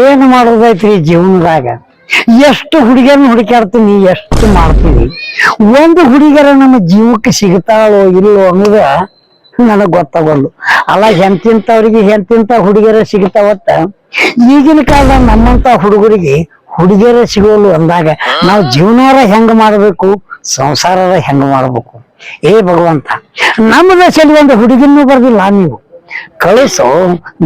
ಏನು ಮಾಡೋದೈತ್ರಿ ಜೀವನದಾಗ? ಎಷ್ಟು ಹುಡುಗಿಯರನ್ನ ಹುಡುಕಾಡ್ತೀನಿ ಎಷ್ಟು ಮಾಡ್ತೀನಿ ಒಂದು ಹುಡುಗಿಯರ ನಮ್ಮ ಜೀವಕ್ಕೆ ಸಿಗ್ತಾಳೋ ಇಲ್ಲೋ ಅನ್ನೋದ ನನಗ್ ಗೊತ್ತಾಗಲ್ಲು ಅಲ್ಲ ಎಂತಿಂತವ್ರಿಗೆ ಎಂತಿಂತ ಹುಡುಗಿಯರ ಸಿಗ್ತಾವತ್ತ ಈಗಿನ ಕಾಲದ ನಮ್ಮಂತ ಹುಡುಗರಿಗೆ ಹುಡುಗಿಯರ ಸಿಗೋಲು ಅಂದಾಗ ನಾವು ಜೀವನಾರ ಹೆಂಗ್ ಮಾಡಬೇಕು ಸಂಸಾರದ ಹೆಂಗ ಮಾಡ್ಬೇಕು? ಏ ಭಗವಂತ ನಮ್ಮ ದಶೆಯಲ್ಲಿ ಒಂದು ಹುಡುಗಿನೂ ಬರ್ದಿಲ್ಲ ನೀವು. ಕಳಿಸು,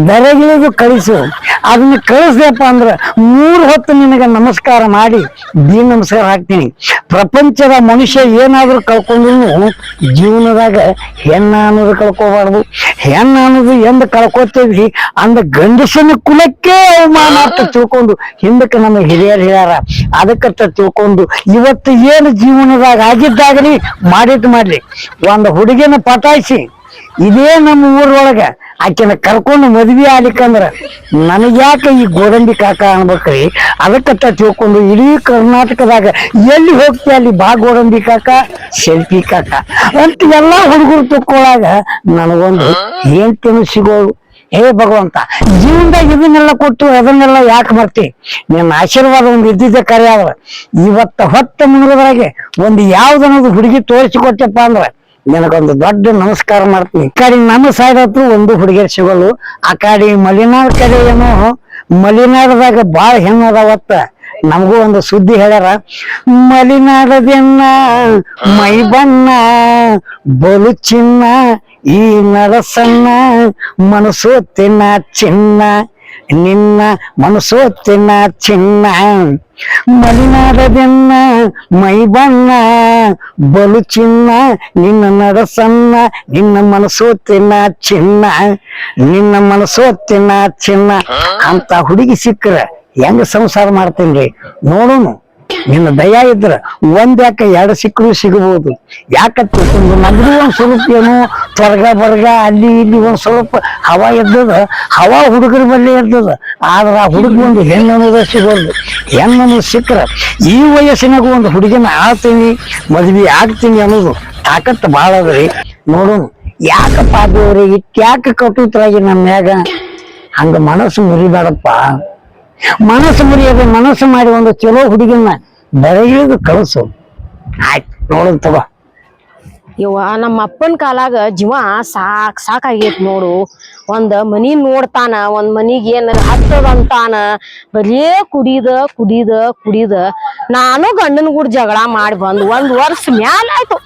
ಬೆರಗಿಳಿದು ಕಳಿಸು. ಅದನ್ನ ಕಳಿಸ್ದಪ್ಪ ಅಂದ್ರೆ ಮೂರ್ ಹೊತ್ತು ನಿನಗೆ ನಮಸ್ಕಾರ ಮಾಡಿ ದೀ ನಮಸ್ಕಾರ ಹಾಕ್ತೀನಿ. ಪ್ರಪಂಚದ ಮನುಷ್ಯ ಏನಾದ್ರೂ ಕಳ್ಕೊಂಡ್ರು ಜೀವನದಾಗ ಹೆಣ್ಣ ಅನ್ನೋದು ಕಳ್ಕೋಬಾರ್ದು. ಹೆಣ್ಣ ಅನ್ನೋದು ಎಂದ ಕಳ್ಕೊತೀವಿ ಅಂದ ಗಂಡಸನ ಕುಲಕ್ಕೆ ಅವಮಾನ ಅಂತ ತಿಳ್ಕೊಂಡು ಹಿಂದಕ್ಕೆ ನಮ್ಮ ಹಿರಿಯರು ಹೇಳ್ಯಾರ. ಅದಕ್ಕಂತ ತಿಳ್ಕೊಂಡು ಇವತ್ತು ಏನು ಜೀವನದಾಗ ಆಗಿದ್ದಾಗಲಿ ಮಾಡಿದ್ ಮಾಡ್ಲಿ. ಒಂದು ಹುಡುಗಿನ ಪಟಾಯಿಸಿ ಇದೇ ನಮ್ಮ ಊರೊಳಗ. ಆಕೆನ ಕರ್ಕೊಂಡು ಮದ್ವಿ ಆಗ್ಲಿಕ್ಕಂದ್ರ ನನಗ್ಯಾಕೆ ಈ ಗೋಡಂಬಿ ಕಾಕ ಅನ್ಬೇಕ್ರಿ? ಅದಕ್ಕಂತ ತಿಳ್ಕೊಂಡು ಇಡೀ ಕರ್ನಾಟಕದಾಗ ಎಲ್ಲಿ ಹೋಗ್ತಿ ಅಲ್ಲಿ ಬಾ ಗೋಡಂಬಿ ಕಾಕ, ಸೆಲ್ಫಿ ಕಾಕ. ಅಂತ ಎಲ್ಲಾ ಹುಡುಗರು ತಕ್ಕೊಳಾಗ ನನಗೊಂದು ಏನ್ ತಿನ್ನು ಸಿಗೋದು ಹೇ ಭಗವಂತ ಜೀವನದಾಗ ಇದನ್ನೆಲ್ಲ ಕೊಟ್ಟು ಅದನ್ನೆಲ್ಲ ಯಾಕೆ ಬರ್ತಿ ನಿನ್ನ ಆಶೀರ್ವಾದ ಒಂದು ಇದ್ದಿದ್ದ ಕರೆ ಇವತ್ತ ಹೊತ್ತ ಮುಳುಗದ್ರಾಗೆ ಒಂದು ಯಾವ್ದನ್ನೋದು ಹುಡುಗಿ ತೋರಿಸಿಕೊಟ್ಟಪ್ಪ ಅಂದ್ರ ನಿನಗೊಂದು ದೊಡ್ಡ ನಮಸ್ಕಾರ ಮಾಡ್ತೀನಿ. ಈ ಕಡೆ ನಮ್ಮ ಸೈಡ್ ಹತ್ರ ಒಂದು ಹುಡುಗಿಯರ್ ಸಿಗೋಳು ಆ ಕಡೆ ಮಲಿನಾರ್ ಕಡೆ ಏನೋ, ಮಲೆನಾಡದಾಗ ಬಾಳ ಹೆಣ್ಣು ಅದಾವತ್ತ ನಮಗೂ ಒಂದು ಸುದ್ದಿ ಹೇಳ್ಯಾರ ಮಲೆನಾಡದೆನ್ನ ಮೈ ಬಣ್ಣ, ಬಲು ಚಿನ್ನ, ಈ ನರಸನ್ನ ತಿನ್ನ ಚಿನ್ನ ನಿನ್ನ ಮನಸೋತಿನ ಚಿನ್ನ. ಮಲೆನಾಡದೆನ್ನ ಮೈ ಬಣ್ಣ. ಬಲು ಚಿನ್ನ, ನಿನ್ನ ನಡಸನ್ನ ನಿನ್ನ ಮನಸೋತಿನ ಚಿನ್ನ. ನಿನ್ನ ಮನಸೋತಿನ ಚಿನ್ನ. ಅಂತ ಹುಡುಗಿ ಸಿಕ್ಕ್ರ ಹೆಂಗ ಸಂಸಾರ ಮಾಡ್ತೇನ್ರಿ? ನೋಡೋನು. ನಿನ್ನ ದಯ ಇದ್ರ ಒಂದ್ ಯಾಕೆ ಎರಡು ಸಿಕ್ಕರು ಸಿಗಬಹುದು. ಯಾಕ ತಿಳ್ಕೊಂಡು ಸ್ವರೂಪ ಏನೋ ತ್ವರ್ಗ ಬರ್ಗ, ಅಲ್ಲಿ ಇಲ್ಲಿ ಒಂದು ಸ್ವಲ್ಪ ಹವಾ ಎದ್ದದ ಹವಾ ಹುಡುಗರ ಬಲ್ಲಿ ಎದ್ದದ ಆದ್ರೆ ಆ ಹುಡುಗ ಒಂದು ಹೆಣ್ಣು ಸಿಗೋದು. ಹೆಣ್ಣು ಸಿಕ್ಕ್ರ ಈ ವಯಸ್ಸಿನಾಗ ಒಂದು ಹುಡುಗಿನ ಆಳ್ತೀನಿ, ಮದ್ವಿ ಆಗ್ತೀನಿ ಅನ್ನೋದು ತಾಕತ್ತು ಭಾಳ ಅದ್ರಿ ನೋಡೋಣ, ಯಾಕಪ್ಪ ದೇವ್ರಿ ಇಟ್ಯಾಕೆ ಕಟುತರಾಗಿ ನಮ್ಮ ಮ್ಯಾಗ? ಹಂಗ ಮನಸ್ಸು ಮುರಿಬೇಡಪ್ಪ. ಮನಸ್ಸು ಮುರಿಯೋದು ಮನಸ್ಸು ಮಾಡಿ ಒಂದು ಚಲೋ ಹುಡುಗಿನ ಬೆಳಗಿಳಿದು ಕಳಿಸು. ಆಯ್ತು, ನೋಡೋಣ ತಗೋ. ಯವ್ವ, ನಮ್ಮ ಅಪ್ಪನ ಕಾಲಾಗ ಜೀವ ಸಾಕ್ ಸಾಕಾಗೈತ್ ನೋಡು. ಒಂದ್ ಮನಿ ನೋಡ್ತಾನ, ಒಂದ್ ಮನಿಗ್ ಏನ್ ಹತ್ತದಂತಾನ ಬರೇ ಕುಡಿದ ಕುಡಿದ ಕುಡಿದ. ನಾನು ಗಂಡನ ಕೂಡ ಜಗಳ ಮಾಡಿ ಬಂದ್ ಒಂದ್ ವರ್ಷ ಮ್ಯಾಲ ಆಯ್ತು.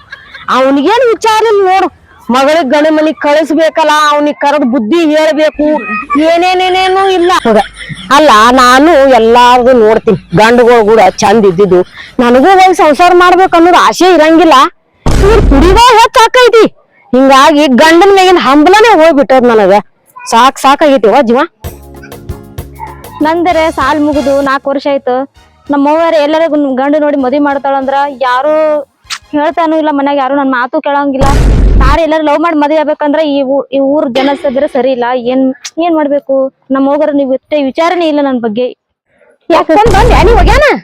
ಅವನಿಗೇನ್ ವಿಚಾರ ನೋಡು. ಮಗಳಿಗೆ ಗಣ ಮನಿಗ್ ಕಳಿಸ್ಬೇಕಲ್ಲ, ಅವನಿಗೆ ಕರೆದ್ ಬುದ್ಧಿ ಹೇಳ್ಬೇಕು. ಏನೇನೇನೇನು ಇಲ್ಲ. ಅಲ್ಲ, ನಾನು ಎಲ್ಲಾರ್ದು ನೋಡ್ತೀನಿ. ಗಂಡುಗಳು ಕೂಡ ಚಂದ ಇದ್ದಿದ್ದು. ನನಗೂ ಹೋಗಿ ಸಂಸಾರ ಮಾಡ್ಬೇಕು ಅನ್ನೋದು ಆಸೆ ಇರಂಗಿಲ್ಲ. ಇವ್ರು ಕುಡಿದ ಹೆಚ್ಚಾಕೈತಿ ಹಿಂಗಾಗಿ ಗಂಡನ ಮೇಗಿನ ಹಂಬಲನೇ ಹೋಗ್ಬಿಟ್ಟದ್ ನನಗ. ಸಾಕ್ ಸಾಕಾಗೈತಿವ ಜೀವ. ನಂದರೆ ಸಾಲ್ ಮುಗಿದು ನಾಲ್ಕು ವರ್ಷ ಆಯ್ತು. ನಮ್ಮವ್ವಾರ ಎಲ್ಲರ ಗಂಡು ನೋಡಿ ಮದ್ವಿ ಮಾಡ್ತಾಳಂದ್ರ ಯಾರು ಹೇಳ್ತಾನು ಇಲ್ಲ ಮನ್ಯಾಗ, ಯಾರು ನನ್ ಮಾತು ಕೇಳಂಗಿಲ್ಲ. ಯಾರು ಎಲ್ಲರೂ ಲವ್ ಮಾಡಿ ಮದ್ವೆ ಆಗ್ಬೇಕಂದ್ರ ಈ ಈ ಊರ್ ಜನ ಸರಿ ಇಲ್ಲ. ಏನ್ ಏನ್ ಮಾಡ್ಬೇಕು? ನಮ್ಮ ನೀವು ಇಷ್ಟೇ ವಿಚಾರಣೆ ಇಲ್ಲ ನನ್ ಬಗ್ಗೆ ಬಂದ್ ನೀ ಹೋಗ್ಯಾನ ಹ್ಞೂ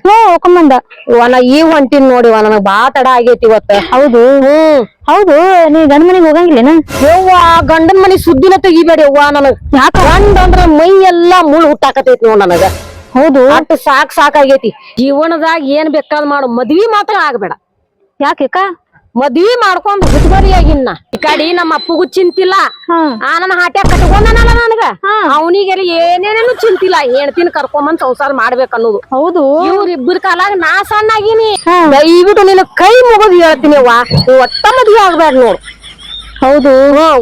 ಹೋಗ್ಕೊಂಬಂದ ಇವನ ಈ ಹೊಂಟಿನ್ ನೋಡಿವ ನನಗ್ ಬಾ ತಡ ಆಗೇತಿ ಇವತ್ತ. ಹೌದು. ಹ್ಮ್ ಹೌದು ನೀ ಗಂಡ ಮನೆಗೆ ಹೋಗಂಗಿಲ್ಲೇನ? ಯವ್ವ ಗಂಡನ ಮನಿ ಸುದ್ದಿನ ತೆಗಿಬೇಡಿ ಯವ್ವ ನನಗ್. ಯಾಕ? ಗಂಡ ಅಂದ್ರ ಮೈ ಎಲ್ಲಾ ಮುಳ್ ಹುಟ್ಟಾಕತೈತಿ ನೋಡ್ ನನಗ. ಹೌದು. ಅಟ್ ಸಾಕ್ ಸಾಕಾಗೈತಿ. ಜೀವನದಾಗ ಏನ್ ಬೇಕಾದ್ ಮಾಡು. ಮದ್ವಿ ಮಾತ್ರ ಆಗ್ಬೇಡ. ಯಾಕೆ ಮದ್ವಿ ಮಾಡ್ಕೊಂಡ್ ಹುಟ್ಬರಿಯಾಗಿನ್ನ ಈ ಕಡಿ ನಮ್ಮ ಅಪ್ಪಗೂ ಚಿಂತಿಲ್ಲ. ಆ ನನ್ನ ಹಾಟ್ಯಾಗ ಕಟ್ಕೊಂಡನಲ್ಲ ನನಗ. ಅವನಿಗೆ ಅವನಿಗೆಲ್ಲ ಏನೇನೇನು ಚಿಂತಿಲ್ಲ. ಹೆಣ್ತಿನ ಕರ್ಕೊಂಬಂದ್ ಸಂಸಾರ ಮಾಡ್ಬೇಕು ಅನ್ನೋದು ಹೌದು. ಇವ್ರಿಬ್ಬರ ಕಾಲ ನಾ ಸಣ್ಣ ಆಗಿನಿ ದಯವಿಟ್ಟು ನಿನ್ನ ಕೈ ಮುಗಿದ್ ಹೇಳ್ತೀನಿ ಅವ್ವ. ಒಟ್ಟ ಮದ್ವಿ ಆಗ್ಬೇಡ ನೋಡು. ಹೌದು.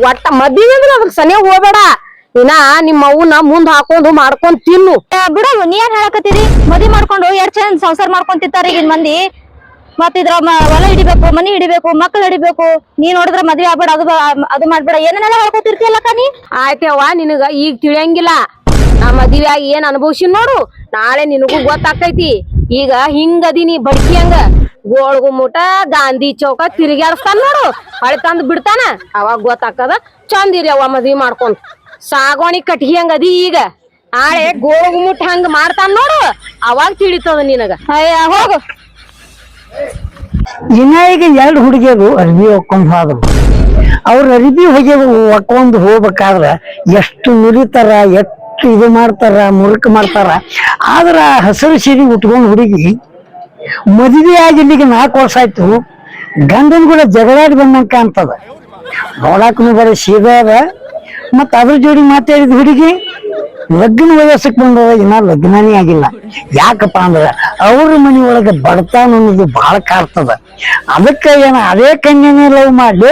ಒಟ್ಟ ಮದ್ವಿ ಅಂದ್ರೆ ಅದ್ರ ಸನಿ ಹೋಗ್ಬೇಡ. ಇನ್ನ ನಿಮ್ಮ ಅವ್ನ ಮುಂದ್ ಹಾಕೊಂಡು ಮಾಡ್ಕೊಂಡ್ ತಿನ್ನು. ಬಿಡೋ ಬಿಡು ನೀ ಏನ್ ಹೇಳಕತ್ತೀರಿ? ಮದ್ವಿ ಮಾಡ್ಕೊಂಡು ಎರಡ್ ಚಂದ ಸಂಸಾರ ಮಾಡ್ಕೊಂತಿರ್ತಾರ ಈಗಿನ ಮಂದಿ. ಮತ್ ಇದ್ರ ಹೊಲ ಹಿಡಿಬೇಕು ಮನಿ ಹಿಡಿಬೇಕು ಮಕ್ಳು ಹಿಡಿಬೇಕು ನೀ ನೋಡಿದ್ರ ಮದ್ವೆ ಆಗ್ಬೇಡ ಅದು ಅದು ಮಾಡ್ಬೇಡ ಏನೇನೆಲ್ಲ ಹೇಳ್ಕೊತಿರ್ತಿಯಲ್ಲಕ್ಕ ನೀ? ಆಯ್ತವ್ವ ನಿನಗ ಈಗ ತಿಳಿಯಂಗಿಲ್ಲ. ನಾ ಮದ್ವಿ ಆಗಿ ಏನ್ ಅನುಭವಿಸಿ ನೋಡು ನಾಳೆ ನಿನಗೂ ಗೊತ್ತಾಗ್ತೈತಿ. ಈಗ ಹಿಂಗದೀನಿ ಬಡ್ಕಿ ಹಂಗ. ಗೋಳ್ಗು ಮುಟ ಗಾಂಧಿ ಚೌಕ ತಿರುಗಾಡಿಸ್ತಾನ ನೋಡು ಹಳೆ ತಂದು ಬಿಡ್ತಾನ ಅವಾಗ ಗೊತ್ತಾಗ್ತದ ಚಂದ ಇರಿ ಅವ ಮದ್ವಿ ಮಾಡ್ಕೊಂಡ್. ಸಾಗೋಣಿ ಕಟ್ಗಿ ಹಂಗ ಅದಿ ಈಗ. ನಾಳೆ ಗೋಳ್ಗು ಮುಟ್ಟ ಹಂಗ ಮಾಡ್ತಾನ ನೋಡು ಅವಾಗ ತಿಳಿತದ ನಿನಗ. ಅಯ್ಯ ಹೋಗು. ಇನ್ನ ಎರಡು ಹುಡುಗಿಯರು ಅರ್ಬಿ ಒಕ್ಕೊಂಡು ಹೋದ್ರು ಅವ್ರ ಅರ್ಬಿ ಹೊಗೆ ಒಕ್ಕೊಂಡು ಹೋಗ್ಬೇಕಾದ್ರ ಎಷ್ಟು ನುರಿತಾರ, ಎಷ್ಟು ಇದು ಮಾಡ್ತಾರ, ಮುರುಕ ಮಾಡ್ತಾರ. ಆದ್ರ ಹಸಿರು ಸೀರೆ ಉಟ್ಕೊಂಡು ಹುಡುಗಿ ಮದುವೆ ಆಗಿ ಇಲ್ಲಿಗೆ ನಾಲ್ಕು ವರ್ಷ ಆಯ್ತು. ಗಂಡನ್ ಕೂಡ ಜಗಳಾಡಿ ಬಂದಂಗೆ ಕಾಣ್ತದ. ನೋಡಾಕನು ಬರೀ ಸೀದಾ ಅದ. ಮತ್ತ ಅದ್ರ ಜೋಡಿ ಮಾತಾಡಿದ ಹುಡುಗಿ ಲಗ್ನ ವಯಸ್ಸಕ್ಕೆ ಬಂದದ, ಇನ್ನ ಲಗ್ನನೇ ಆಗಿಲ್ಲ. ಯಾಕಪ್ಪ ಅಂದ್ರ, ಅವ್ರ ಮನೆಯೊಳಗೆ ಬಡತಾನ ಅನ್ನೋದು ಬಹಳ ಕಾಡ್ತದ ಅದಕ್ಕ ಏನ ಅದೇ ಕನ್ಯನೇ ಲವ್ ಮಾಡ್ಲು,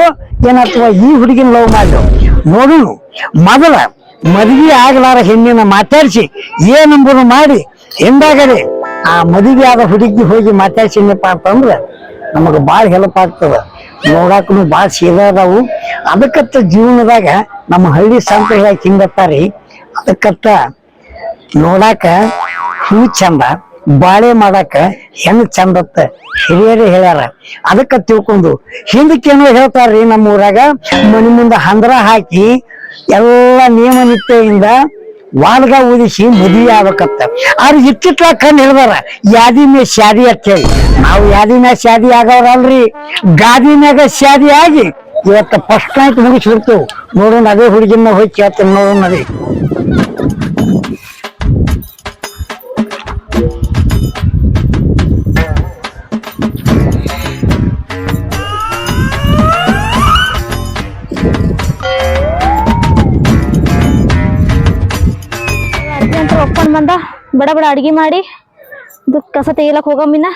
ಏನ ಅಥವಾ ಈ ಹುಡುಗಿನ ಲವ್ ಮಾಡ್ಲು? ನೋಡುನು. ಮೊದಲ ಮದ್ವಿ ಆಗ್ಲಾರ ಹೆಣ್ಣಿನ ಮಾತಾಡ್ಸಿ ಏನಂಬುದು ಮಾಡಿ ಹಿಂದಾಗಡೆ ಆ ಮದುವೆ ಆದ ಹುಡುಗಿ ಹೋಗಿ ಮಾತಾಡ್ಸಿನಪ್ಪ ಅಂತಂದ್ರ ನಮಗ ಬಾಳ ಹೆಲ್ಪ್ ಆಗ್ತದ. ನೋಡಾಕನು ಬಾಳ ಸೀದಾ ಅದಾವು. ಅದಕ್ಕತ್ತ ಜೀವನದಾಗ ನಮ್ಮ ಹಳ್ಳಿ ಸಂಪ್ರದಾಯ ಹಿಂಗತ್ತಾರಿ ಅದಕ್ಕತ್ತ ನೋಡಾಕ ಹೂ ಚಂದ, ಬಾಳೆ ಮಾಡಾಕ ಹೆಣ್ಣು ಚಂದತ್ತ ಹಿರಿಯರೇ ಹೇಳ್ಯಾರ. ಅದಕ್ಕ ತಿಳ್ಕೊಂಡು ಹಿಂದಕ್ಕೇನೋ ಹೇಳ್ತಾರ್ರಿ ನಮ್ಮ ಊರಾಗ ಮನೆ ಮುಂದ ಹಂದ್ರ ಹಾಕಿ ಎಲ್ಲ ನಿಯಮ ನಿತ್ಯದಿಂದ ವಾಲ್ಗ ಊದಿಸಿ ಮದುವೆ ಆಗ್ಬೇಕತ್ತ ಅವ್ರು ಇತ್ತಿತ್ಲ ಕಂಡು ಹೇಳ್ದಾರ ಯಾದಿ ಮೇ ಶಾದಿ ಅಂತ ಹೇಳಿ. ನಾವು ಯಾದಿ ಮ್ಯಾಗ ಶಾದಿ ಆಗವ್ರಲ್ರಿ, ಗಾದಿ ಮ್ಯಾಗ ಶಾದಿ ಆಗಿ ಇವತ್ತ ಫಸ್ಟ್ ನೈಟ್ ಮುಗಿಸ್ಬಿಡ್ತು. ನೋಡೋಣ ಅದೇ ಹುಡುಗಿನ ಹೋಗಿ ಕೇಳ್ತೇನೆ ನೋಡೋಣ ಅದೇ ಒಪ್ಕೊಂಡ್ ಬಂದ? ಬಡ ಬಡ, ಅಡ್ಗೆ ಮಾಡಿ. ಕಸ ತೆಗಿಲಕ್ ಹೋಗಮ್ಮಿನ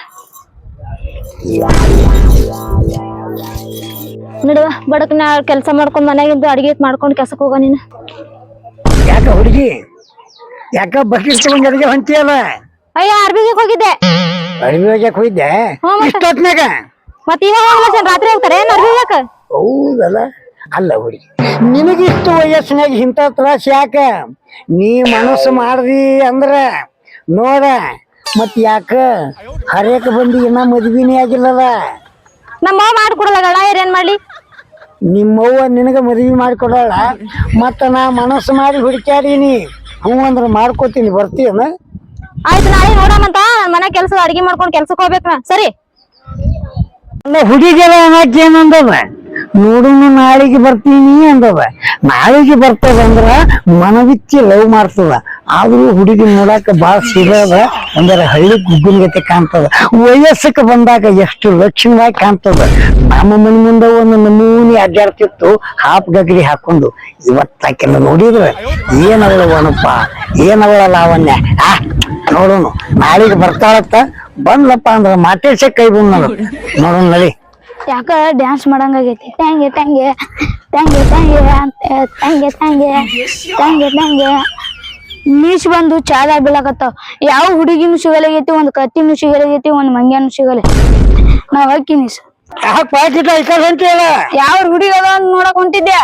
ನಡುವ ಬಡಕ್ ನಾ ಕೆಲಸ ಮಾಡ್ಕೊಂಡ್ ಮನ್ಯಾಗಿದ್ದು ಅಡಿಗೆ ಮಾಡ್ಕೊಂಡು ಕೆಲ್ಸಕ್ಕೆ ಹೋಗ ನೀನು. ಯಾಕ ಹುಡುಗಿ? ಯಾಕ ಬಕೆಟ್ ತಗೊಂಡ್ ಅಡಿಗೆ ಹೊಂಟಿಯಲ್ಲ? ಅಯ್ಯ ಅರ್ಬಿಗೆ ಹೋಗಿದ್ದೆ. ಅಡಿಗೆ ಹೋಗ್ಯಾಕ ಹೋಗಿದ್ದೆ? ಹ್ಞೂ ಮತ್ತೆ. ಇಷ್ಟೊತ್ನಾಗ ಮತ್ ಇವಾಗ ಹೋಗಲ್ಲ ಸರ್ ರಾತ್ರಿ ಹೋಗ್ತಾರೆ? ಏನ್ ಅರ್ಬಿ ಹೋಗಕ ಹೌದಲ್ಲ. ಅಲ್ಲ ಹುಡುಗಿ ನಿನಗಿಷ್ಟು ವಯಸ್ಸಿನಾಗ ಇಂಥ ತ್ರಾಸ ಯಾಕ? ನೀ ಮನಸ್ಸು ಮಾಡ್ರಿ ಅಂದ್ರ ನೋಡ ಮತ್ ಯಾಕ ಹರೇಕ ಬಂದಿ ಇನ್ನ ಮದ್ವಿನೇ ಆಗಿಲ್ಲದ ನಮ್ಮ ಮಾವ ಮಾಡ್ಕೊಡಲ್ಲ ಏನ್ ಮಾಡ್ಲಿ? ನಿಮ್ಮವ್ವ ನಿನಗ ಮದ್ವಿ ಮಾಡಿಕೊಡೋಳ? ಮತ್ತ ನಾ ಮನಸ್ಸು ಮಾಡಿ ಹುಡುಕ್ಯಾಡೀನಿ ಹ್ಞೂ ಅಂದ್ರ ಮಾಡ್ಕೋತೀನಿ ಬರ್ತೀಯನ? ಆಯ್ತು ನಾಳೆ ನೋಡಮ್ಮಂತ ಮನೆ ಕೆಲಸ ಅಡಿಗೆ ಮಾಡ್ಕೊಂಡು ಕೆಲ್ಸಕ್ಕೆ ಹೋಗ್ಬೇಕ. ಸರಿ? ಅಲ್ಲ ಹುಡುಗಿಯರ ಅನ್ನಕ್ಕೆ ಏನಂದವ? ನೋಡುನು ನಾಳೆಗೆ ಬರ್ತೀನಿ ಅಂದವ. ನಾಳಿಗೆ ಬರ್ತದ ಅಂದ್ರ ಮನವಿಚ್ಚಿ ಲವ್ ಮಾಡ್ತದ. ಆದ್ರೂ ಹುಡುಗಿ ನೋಡಾಕ ಬಾಳ ಸಿಗದ ಅಂದ್ರೆ ಹಳ್ಳಿ ಗುಗ್ಗುನ್ಗತೆ ಕಾಣ್ತದ. ವಯಸ್ಸಕ್ಕೆ ಬಂದಾಗ ಎಷ್ಟು ಲಕ್ಷಣವಾಗಿ ಕಾಣ್ತದ. ನಮ್ಮ ಮನೆ ಮುಂದೆ ಒಂದು ನಮೂನಿ ಅಡ್ಡಾಡ್ತಿತ್ತು, ಹಾಪ್ ಗಗಡಿ ಹಾಕೊಂಡು. ಇವತ್ತಾಕೆಲ್ಲ ನೋಡಿದ್ರೆ ಏನವಳ ಒಣಪ್ಪ ಏನವಳ ಲಾವಣ್ಯ? ಆ, ನೋಡೋನು, ನಾಳಿಗೆ ಬರ್ತಾಳತ್ತ ಬಂದ್ಲಪ್ಪ ಅಂದ್ರೆ ಮಾಟೇಶ ಕೈ ಬಂದ್ ನೋಡು. ನೋಡೋಣ ಯಾಕ ಡ್ಯಾನ್ಸ್ ಮಾಡಂಗಾಗೈತಿ? ತ್ಯಾಂಗೆ ತ್ಯಾಂಗೆ ತ್ಯಾಂಗೆ ತ್ಯಾಂಗೆ ಅಂತ ತ್ಯಾಂಗೆ ತ್ಯಾಂಗೆ ನೀಸ್ ಬಂದು ಚಾದಾಗ ಬೀಳಕತ್ತಾವ ಯಾವ ಹುಡುಗಿನು ಸಿಗಲಾಗೈತಿ ಒಂದ್ ಕತ್ತಿನೂ ಸಿಗಲಾಗೈತಿ ಒಂದ್ ಮಂಗ್ಯಾನು ಸಿಗಲ್ಲ ನಾವ್ ಹಾಕಿನಿ ಯಾಕೆ ಪಾಕಿಟ ಕಡೆ ಹೊಂಟಿಯಲ್ಲ ಯಾವ ಹುಡುಗಿ ಅದ ಅಂತ ನೋಡಕ್ ಹೊಂಟಿದ್ದೆ.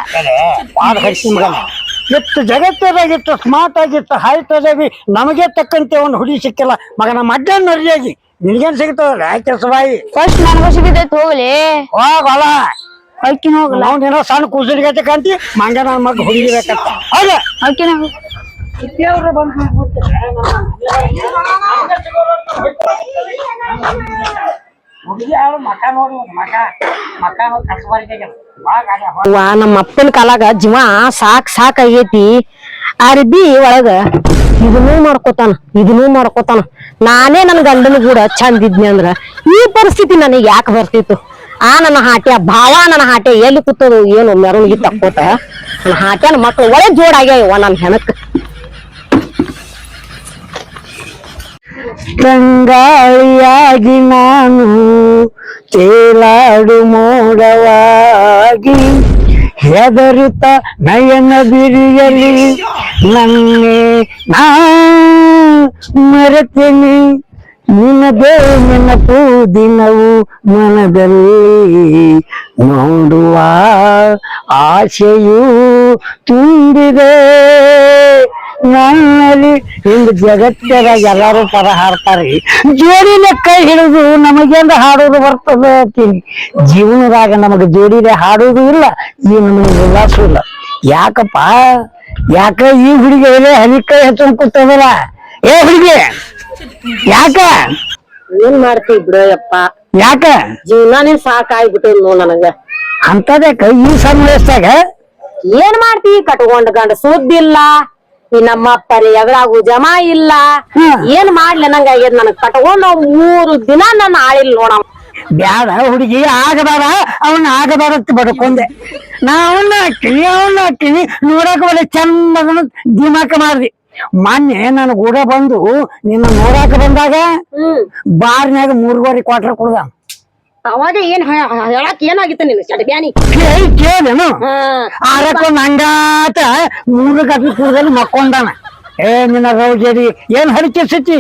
ಪಾದ ಹರಿಸಿ ಮಗನ. ಎಷ್ಟು ಜಗತ್ತದಾಗ ಸ್ಮಾರ್ಟ್ ಆಗಿತ್ತು ಹೈಟ್ ಅದೇವಿ ನಮಗೆ ತಕ್ಕಂತೆ ಒಂದು ಹುಡುಗಿ ಸಿಕ್ಕಿಲ್ಲ. ಮಗನ ಮಧ್ಯಾಹ್ನ ನರಿಯಾಗಿ ನಿನಗೇನ್ ಸಿಗ್ತದಲ್ಲ ಕೆಸಬಾಯಿ ಫಸ್ಟ್ ನನಗೂ ಸಿಗತೈತಿ ಹೋಗ್ಲಿ. ಹೋಗಲ್ಲ ಅಕ್ಕಿನ ಹೋಗಲ್ಲ ಅವ್ನೇನೋ ಏನೋ ಸಣ್ಣ ಕೂಸಲಿಗತ್ತೆ ಕಾಂತಿ ಮಂಗ ನನ್ನ ಮಗ ಹುಡುಗಿ ಬೇಕಂತ. ಹೌದಾ ಅಕ್ಕಿನ ನಮ್ಮ ಅಪ್ಪನ ಕಾಲಾಗ ಜೀವ ಸಾಕ್ ಸಾಕ್ ಆಗೈತಿ. ಅರ್ಬಿ ಒಳಗ ಇದನ್ನೂ ಮಾಡ್ಕೋತಾನ ಇದನ್ನೂ ಮಾಡ್ಕೋತಾನ. ನಾನೇ ನನ್ನ ಗಂಡನ ಕೂಡ ಚಂದ ಇದ್ನಿ ಅಂದ್ರ ಈ ಪರಿಸ್ಥಿತಿ ನನಗೆ ಯಾಕೆ ಬರ್ತಿತ್ತು? ಆ ನನ್ನ ಹಾಟ್ಯ, ಭಾವ ನನ್ನ ಹಾಟ್ಯ ಎಲ್ಲಿ ಕೂತದು ಏನು ಮೆರವಣಿಗೆ ತಕ್ಕೋತ, ನನ್ನ ಹಾಟ್ಯನ ಮಕ್ಳು ಒಳ್ಳೆ ಜೋಡಾಗ್ಯಾವ ನನ್ನ ಹೆಣಕ್. ಗಂಗಾಳಿಯಾಗಿ ನಾನು ತೇಲಾಡು ಮೋಡವಾಗಿ ಹೆದರುತ್ತ ನಯನ ಬಿರಿಯಲಿ ನನ್ನೇ ನಾ ಮರೆತೇನೆ. ನಿನದೇ ನೆನಪು ದಿನವು ಮನದಲ್ಲಿ ನೋಡುವ ಆಶೆಯು ತುಂಬಿದೆ. ನನ್ನಲ್ಲಿ ಹಿಂಗ್ ಜಗತ್ತರಾಗ ಎಲ್ಲಾರು ಪರ ಹಾಡ್ತಾರಿ ಜೋಡಿನ ಕೈ ಹಿಡಿದು ನಮಗೆಂದ ಹಾಡೋದು ಬರ್ತದೆ ಅಂತೀನಿ. ಜೀವನದಾಗ ನಮಗ ಜೋಡಿಲೆ ಹಾಡೋದು ಇಲ್ಲ ಈ ನಮಗೆ ಉಲ್ಲಾಸ ಇಲ್ಲ. ಯಾಕಪ್ಪ? ಯಾಕ ಈ ಹುಡುಗಿ ಎಲೆ ಹನಿ ಕೈ ಹಚ್ಕೊಂಡ್ ಕೂತದಲ್ಲ? ಏ ಹುಡುಗಿ! ಯಾಕ? ಏನ್ ಮಾಡ್ತಿ ಬಿಡು ಯಪ್ಪ ಯಾಕ? ಜೀವನಾನೇ ಸಾಕಾಗ್ಬಿಟ್ಟದ ನೋ ನನಗ. ಅಂತದ್ಯಾಕ ಈ ಸಣ್ಣ ವಯಸ್ಸಾಗ ಏನ್ ಮಾಡ್ತಿ ಕಟ್ಕೊಂಡ್ ಗಂಡ? ಸುದ್ದಿಲ್ಲ. ಈ ನಮ್ಮ ಅಪ್ಪರಿ ಎದುರಾಗು ಜಮಾ ಇಲ್ಲ. ಏನ್ ಮಾಡ್ಲಿ ನಂಗ ಆಗ್ಯದ ನನಗ್? ಕಟ್ಕೊಂಡ್ ಮೂರು ದಿನ ನನ್ನ ಆಳಿಲ್ ನೋಡವ ಬ್ಯಾಡ ಹುಡುಗಿ ಆಗಬಾರ ಅವನ್ನ ಆಗಬಾರತ್ ಬಡ್ಕೊಂಡೆ. ನಾ ಅವನ್ನ ಹಾಕ್ತೀನಿ ಅವನ್ನ ಹಾಕ್ತೀನಿ. ನೋಡಕ್ ಒಳ್ಳೆ ಚಂದ ದಿಮಾಕ ಮಾಡ್ರಿ ಮೊನ್ನೆ ನಾನು ಕೂಡ ಬಂದು ನಿನ್ನ ನೋಡಾಕ ಬಂದಾಗ ಬಾರ್ನ್ಯಾಗ ಮೂರುವರೆ ಕ್ವಾರ್ಟರ್ ಕೊಡ್ದ. ಅವಾಗ ಏನ್ ಹೇಳಕ್ ಏನಾಗಿತ್ತು ನಿನ್ ಚಡ್ಬ್ಯಾನಿ ಕೇಳಿ ಕೇಳೇನು ಆರಕ್ಕೊಂದ್ ಹಂಗಾತ ಮೂರು ಗಂಟೆ ಕುಡ್ದಲ್ಲಿ ಮಕ್ಕೊಂಡಾನ. ಏ ನಿನ್ನ ರೌಜರಿ ಏನ್ ಹರಿಕೆ ಸತಿ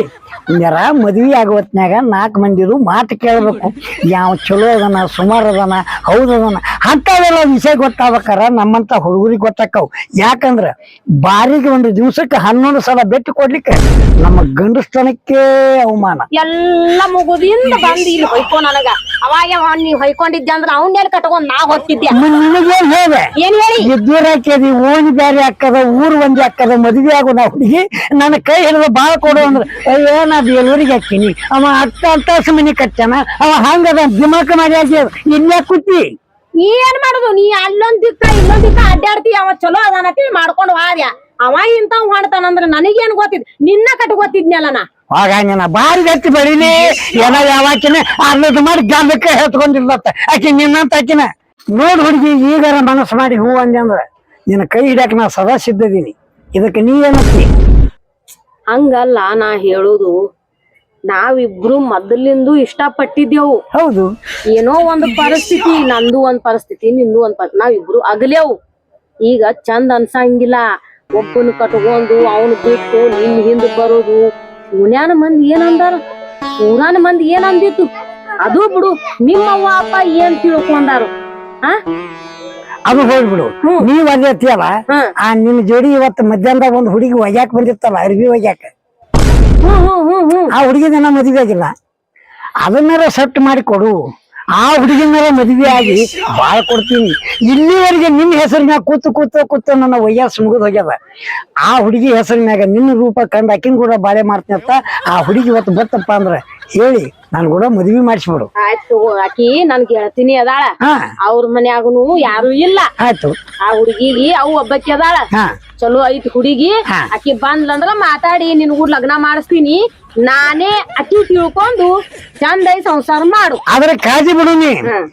ನಿರ ಮದ್ವಿ ಆಗುವತ್ನಾಗ ನಾಲ್ಕು ಮಂದಿರು ಮಾತು ಕೇಳ್ಬೇಕು. ಯಾವ ಚಲೋ ಅದನ ಸುಮಾರು ಅದನ ಹೌದದನ ಅಂಥವೆಲ್ಲ ವಿಷಯ ಗೊತ್ತಾಗ್ಬೇಕಾರ ನಮ್ಮಂತ ಹುಡುಗರಿಗೆ ಗೊತ್ತಾಕವು ಯಾಕಂದ್ರ ಬಾರಿಗೆ ಒಂದು ದಿವಸಕ್ಕೆ ಹನ್ನೊಂದು ಸಲ ಬೆಟ್ಟು ಕೊಡ್ಲಿಕ್ಕೆ ನಮ್ಮ ಗಂಡಸ್ತನಕ್ಕೆ ಅವಮಾನ. ಎಲ್ಲ ಮುಗುದಿಂದ ಬಂದು ಇಲ್ಲಿ ಹೊಯ್ಕೊ ನನಗ. ಅವಾಗ ಅವ ನೀವ್ ಹೊಯ್ಕೊಂಡಿದ್ದೆ ಅಂದ್ರ ಅವ್ನ ಎಲ್ಲಿ ಕಟ್ಕೊಂಡ್ ನಾ ಹೊತ್ತಿದ್ದೆ ನಿನಗೇನ್ ಹೇಳಿ ಏನ್ ಹೇಳಿ? ಇದ್ದೂರ ಹಾಕ್ಯದಿ ಓಣಿ ಬ್ಯಾರೆ ಹಾಕದ ಊರು ಒಂದೇ ಹಾಕದ ಮದ್ವೆ ಆಗೋ ನಾ ಹುಡುಗಿ. ನನ್ನ ಕೈ ಹಿಡಿದು ಬಾಳ ಕೊಡು ಅಂದ್ರೆ ಅಯ್ಯೋ ನಾ ಬೇಲೂರಿಗೆ ಹಾಕಿನಿ ಅವ ಹತ್ತ ಹತ್ತಾಸು ಮನಿ ಕಟ್ಟಾನ ಅವ ಹಂಗದ ದಿಮಾಕ ಮಾಡಿ ಹಾಕಿ ಇಲ್ಲೇ ಕೂತಿ? ನೀ ಏನ್ ಮಾಡುದು? ನೀ ಅಲ್ಲೊಂದ್ ದಿಕ್ಕ ಇಲ್ಲೊಂದ್ ದಿಕ್ಕ ಅಡ್ಡಾಡ್ತಿ ಅವ ಚಲೋ ಅದಾನತಿ ಮಾಡ್ಕೊಂಡು ಹಾದ್ಯ? ಅವ ಇಂತಾವ್ ಮಾಡ್ತಾನಂದ್ರ ನನಗೇನ್ ಗೊತ್ತಿದ್? ನಿನ್ನ ಕಟ್ ಗೊತ್ತಿದ್ನಲ್ಲ ನಾ. ಆಗ ನಿನ್ನ ಬಾರಿ ಗಟ್ಟಿ ಬೆಳಿಲಿ ಏನ ಯಾವಾಕಿನ ಅಲ್ಲದು ಮಾಡಿ ಗಂಧಕ್ಕೆ ಹೆತ್ಕೊಂಡಿರ್ಲತ್ತ ಆಕಿ ನಿನ್ನಂತ ಆಕಿನ. ನೋಡ್ ಹುಡುಗಿ ಈಗಾರ ಮನಸ್ಸು ಮಾಡಿ ಹೂ ಅಂದೆ ಅಂದ್ರ ನಿನ್ನ ಕೈ ಹಿಡ್ಯಾಕ ನಾ ಸದಾ ಸಿದ್ಧದೀನಿ. ಇದಕ್ಕೆ ನೀ ಏನತ್ತಿ ಹಂಗಲ್ಲ ನಾ ಹೇಳುದು. ನಾವಿಬ್ರು ಮೊದಲಿಂದು ಇಷ್ಟಪಟ್ಟಿದ್ದೆವು. ಹೌದು. ಏನೋ ಒಂದ್ ಪರಿಸ್ಥಿತಿ ನಂದು ಒಂದ್ ಪರಿಸ್ಥಿತಿ ನಿಂದು ಒಂದ್ ಪರಿಸ್ಥಿತಿ. ನಾವಿಬ್ರು ಅಗಲೇವು ಈಗ ಚಂದ ಅನ್ಸಂಗಿಲ್ಲ. ಒಬ್ಬನ ಕಟ್ಕೊಂಡು ಅವನು ಬಿಟ್ಟು ನಿನ್ ಹಿಂದ್ ಬರೋದು. ಉನ್ಯಾನ ಮಂದಿ ಏನ್ ಅಂದಾರ ಊರಾನ ಮಂದಿ ಏನ್ ಅಂದಿತ್ತು ಅದು ಬಿಡು ನಿಮ್ಮ ಅವ್ವ ಅಪ್ಪ ಏನ್ ತಿಳ್ಕೊಂಡಾರು? ಹಾ ಅದು ಹೋಗ್ಬಿಡು ನೀವ್ ಅಲ್ಲಿ ಅತ್ತಿಯಲ್ಲ. ಆ ನಿಮ್ ಜೋಡಿ ಇವತ್ತು ಮಧ್ಯಾಹ್ನದಾಗ ಒಂದು ಹುಡುಗಿ ಒಯ್ಯಾಕ್ ಬಂದಿತ್ತಲ್ಲ ಅರ್ಬಿ ಒಯ್ಯಾಕ. ಹ್ಮ್ ಹ್ಮ್ ಹ್ಮ್ ಹ್ಮ್ ಆ ಹುಡುಗಿ ನನ್ನ ಮದುವೆ ಆಗಿಲ್ಲ ಅದನ್ನಾರ ಸೆಟ್ ಮಾಡಿ ಕೊಡು. ಆ ಹುಡುಗಿನಾರ ಮದುವೆ ಆಗಿ ಬಾಳ ಕೊಡ್ತೀನಿ. ಇಲ್ಲಿವರೆಗೆ ನಿನ್ನ ಹೆಸರಿನಾಗ ಕೂತು ಕೂತು ಕೂತು ನನ್ನ ವಯಸ್ಸು ಮುಗಿದ ಹೋಗ್ಯದ. ಆ ಹುಡುಗಿ ಹೆಸರಿನಾಗ ನಿನ್ನ ರೂಪ ಕಂಡು ಅಕ್ಕಿನ ಕೂಡ ಬಾಳೆ ಮಾಡ್ತೀನಿ ಅಂತ ಆ ಹುಡುಗಿ ಇವತ್ತು ಬತ್ತಪ್ಪ ಅಂದ್ರ ಹೇಳಿ ನಾನು ಕೂಡ ಮದುವೆ ಮಾಡಿಸ್ಬಿಡು. ಆಯ್ತು ಆಕಿ ನನ್ ಗೆಳತಿನಿ ಅದಾಳ. ಹಾ. ಅವ್ರ ಮನ್ಯಾಗನು ಯಾರು ಇಲ್ಲ. ಆಯ್ತು. ಆ ಹುಡುಗಿಗೆ ಅವು ಒಬ್ಬಕ್ಕಿ ಅದಾಳ. ಹಾ. ಚಲೋ ಐತಿ ಹುಡುಗಿ. ಹಾ. ಆಕಿ ಬಂದ್ಲಂದ್ರ ಮಾತಾಡಿ ನಿನ್ಗೂ ಲಗ್ನ ಮಾಡಿಸ್ತೀನಿ. ನಾನೇ ಅಕ್ಕಿ ತಿಳ್ಕೊಂಡು ಚಂದ ಐ ಸಂಸಾರ ಮಾಡು. ಆದ್ರೆ ಕಾಜಿ ಬಿಡು ನೀ.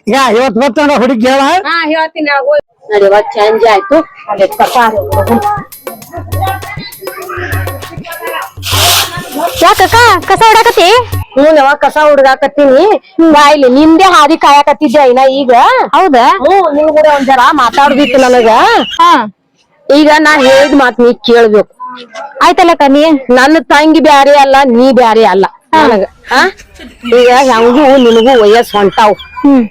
ಈಗ ಬತ್ತಂದ್ರ ಹುಡುಗಿ ಹೇಳ. ಹಾ ಹೇಳ್ತೀನಿ ಇವತ್ ಚೇಂಜ್ ಆಯ್ತು. ಅಲ್ಲಿ ಯಾಕಕ್ಕ ಕಸ ಹೊಡಾಕತಿ ಹ್ಞೂ ನವ ಕಸ ಹುಡುಗಾಕತ್ತೀನಿ ಬಾಯ್ಲಿ ಇಲ್ಲಿ ನಿಂದೆ ಹಾದಿ ಕಾಯಕತ್ತಿದ್ದೆ ಇನ್ನ ಈಗ. ಹೌದಾ? ಹ್ಞೂ ನಿನ್ ಕೂಡ ಒಂದ್ ಜರ ಮಾತಾಡ್ದಿತ್ತು ನನಗ. ಹಾ. ಈಗ ನಾ ಹೇಳಿದ ಮಾತ್ ನೀ ಕೇಳ್ಬೇಕು. ಆಯ್ತಲ್ಲಕ್ಕ ನೀ ನನ್ನ ತಂಗಿ ಬ್ಯಾರೆ ಅಲ್ಲ ನೀ ಬ್ಯಾರೆ ಅಲ್ಲ. ನನಗ? ಈಗ ಹೆಂಗೂ ನಿನಗೂ ವಯಸ್ಸು ಹೊಂಟಾವ್.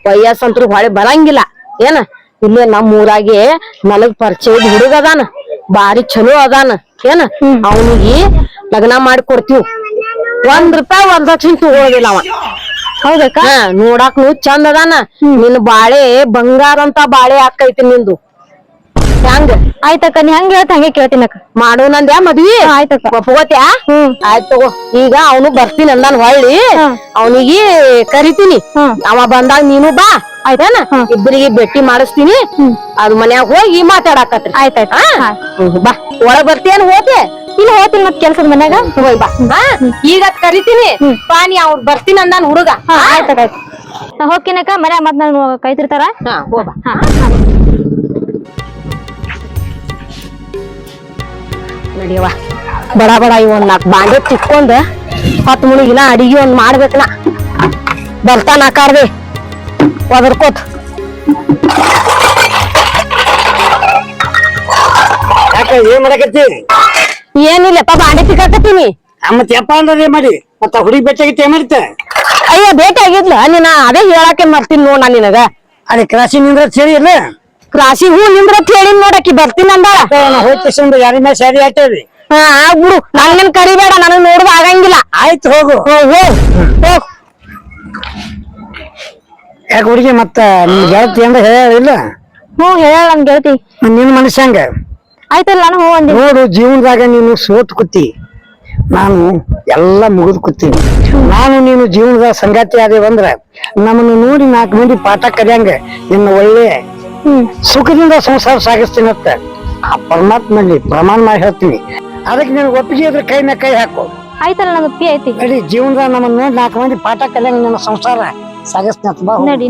ವಯಸ್ಸು ಅಂತೂ ಹೊಳೆ ಬರಂಗಿಲ್ಲ. ಏನ? ಇಲ್ಲೇ ನಮ್ಮ ಊರಾಗೆ ನನಗ್ ಪರಿಚಯದ ಹುಡುಗ ಅದಾನ. ಬಾರಿ ಚಲೋ ಅದಾನ. ಏನ? ಅವನಿಗೆ ಲಗ್ನ ಮಾಡಿ ಕೊಡ್ತೀವಿ. ಒಂದ್ ರೂಪಾಯಿ ಒಂದ್ ಲಕ್ಷ ತಗೊಳೋದಿಲ್ಲ ಅವ. ಹೌದಕ್ಕ? ನೋಡಾಕ್ ಚಂದ ಅದಾನ. ನಿನ್ ಬಾಳೆ ಬಂಗಾರ ಅಂತ ಬಾಳೆ ಹಾಕೈತಿ ನಿಂದು. ಹೆಂಗ? ಆಯ್ತಕ್ಕ ನೀ ಹೆಂಗ್ ಹೇಳ್ತ ಹಂಗೆ ಕೇಳ್ತೀನಕ್ಕ ಮಾಡೋನಂದ್ಯಾ ಮದ್ವಿ? ಆಯ್ತಕ್ಕ ಒಪ್ಕೋತ್ಯಾ ಆಯ್ತ್ ತಗೋ. ಈಗ ಅವನು ಬರ್ತೀನಿ ಅಂದಾನ ಹೊಳ್ಳಿ. ಅವನಿಗೆ ಕರಿತೀನಿ. ಅವ ಬಂದಾಗ ನೀನು ಬಾ. ಆಯ್ತಾನ? ಇಬ್ಬರಿಗೆ ಭೇಟಿ ಮಾಡಿಸ್ತೀನಿ. ಅದ್ ಮನ್ಯಾಗ ಹೋಗಿ ಮಾತಾಡಕತ್ರಿ. ಆಯ್ತಾಯ್ತು ಬಾ. ಒಳಗ್ ಬರ್ತೀಯನ್ ಹೋತೆ ಇಲ್ಲ ಹೋತಿಲ್ ಮತ್ ಕೆಲ್ಸದ ಮನ್ಯಾಗ. ಹೋಯ್ ಬಾ. ಹಾ? ಈಗ ಕರಿತೀನಿ. ಪಾನಿ ಅವ್ರು ಬರ್ತೀನಿ ಅಂದಾನ ಹುಡುಗ. ಆಯ್ತಾಯ್ತು ಹೋಗ್ತೀನಕ್ಕ ಮನ್ಯಾಗ ಮತ್ ನಾನು ಕೈತಿರ್ತಾರ? ಹಾ ಹೋಗ್ಬಾ ನಡಿಯವ್ವ. ಬಡ ಬಡ ಇವ್ ಒಂದ್ ನಾಲ್ಕು ಬಾಂಡೆ ತಿಕ್ಕೊಂಡ್ ಹತ್ತು ಮುಳುಗಿನ ಅಡಿಗೆ ಒಂದ್ ಮಾಡ್ಬೇಕನ. ಬರ್ತಾನ ನಾಕಾರ್ದೆ ಒದರ್ಕೋತ್. ಯಾಕೆ ಏನ್ ಮಾಡಕತ್ತಿ? ಏನಿಲ್ಲಪ್ಪ ಬಾಂಡೆ ತಿಕ್ಕಾಕತ್ತೀನಿ. ಮತ್ ಯಪ್ಪ ಅಂದ್ರೆ ಮಾಡಿ? ಮತ್ತ ಹುಡುಗಿ ಬೆಟ್ಟಾಗಿತ್ತು ಏನ್ ಅಯ್ಯ ಅಯ್ಯೋ ಭೇಟಿ ಆಗಿದ್ಲ. ನೀನ ಅದೇ ಹೇಳಕ್ಕೆ ಮರ್ತೀನಿ ನೋಡ್ ನಾ ನಿನಗ. ಅದೇ ಕ್ರಾಸಿ ನಿಂದ್ರ ಸರಿ ಇಲ್ಲ ರಾಶಿ ಹೂ ನಿಂದ್ರ ಹೇಳಿ ನೋಡಕಿ ಬರ್ತೀನಿ ಅಂದಾಳ. ಹೋಗ್ತೇನೆ ಯಾರ ಮೇಲೆ ಸ್ಯಾರಿ ಹಾಕ್ತೇವಿ ಹಾ ಆಗ್ಬಿಡು ನನ್ನ ಕರಿಬೇಡ ನನಗ್ ನೋಡುದ ಆಗಂಗಿಲ್ಲ. ಆಯ್ತು ಹೋಗು. ಹೋಗ್ ಯಾಕೆ ಹುಡುಗಿ ಮತ್ತ ನಿಮ್ ಗೆಳತಿ ಅಂದ್ರೆ ಹೇಳಿಲ್ಲ ಹ್ಞೂ ಹೇಳ ನನ್ ಗೆಳತಿ. ನಿನ್ ಮನುಷ್ಯಂಗ ಆಯ್ತಲ್ಲ ನಾನು ಹ್ಞೂ ಅಂದಿ ನೋಡು ಜೀವನದಾಗ ನೀನು ಸೋತ್ ಕೂತಿ. ನಾನು ಎಲ್ಲ ಮುಗಿದು ಕೂತೀನಿ. ನಾನು ನೀನು ಜೀವನದ ಸಂಗಾತಿ ಆದೇವಂದ್ರ ನಮ್ಮನ್ನು ನೋಡಿ ನಾಲ್ಕು ಮಂದಿ ಪಾಠ ಕಲಿಯಂಗ ನಿನ್ನ ಒಳ್ಳೆ ಸುಖದಿಂದ ಸಂಸಾರ ಸಾಗಿಸ್ತೀನಿ ಅಂತ ಆ ಪರಮಾತ್ಮಲ್ಲಿ ಪ್ರಮಾಣ ಮಾಡಿ ಹೇಳ್ತೀನಿ. ಅದಕ್ಕೆ ನಿನಗೆ ಒಪ್ಪಿಗೆ ಇದ್ರೆ ಕೈ ಮ್ಯಾಗ ಕೈ ಹಾಕು. ಆಯ್ತಲ್ಲ ನಾನು ಒಪ್ಪಿ ಐತಿ ನಡಿ ಜೀವನದ ನಮ್ಮನ್ನ ನೋಡಿ ನಾಲ್ಕು ಮಂದಿ ಪಾಠ ಕಲಿಯಂಗ ನನ್ನ ಸಂಸಾರ ಸಾಗಿಸ್ತೀನಿ ಬಾ ನಡಿ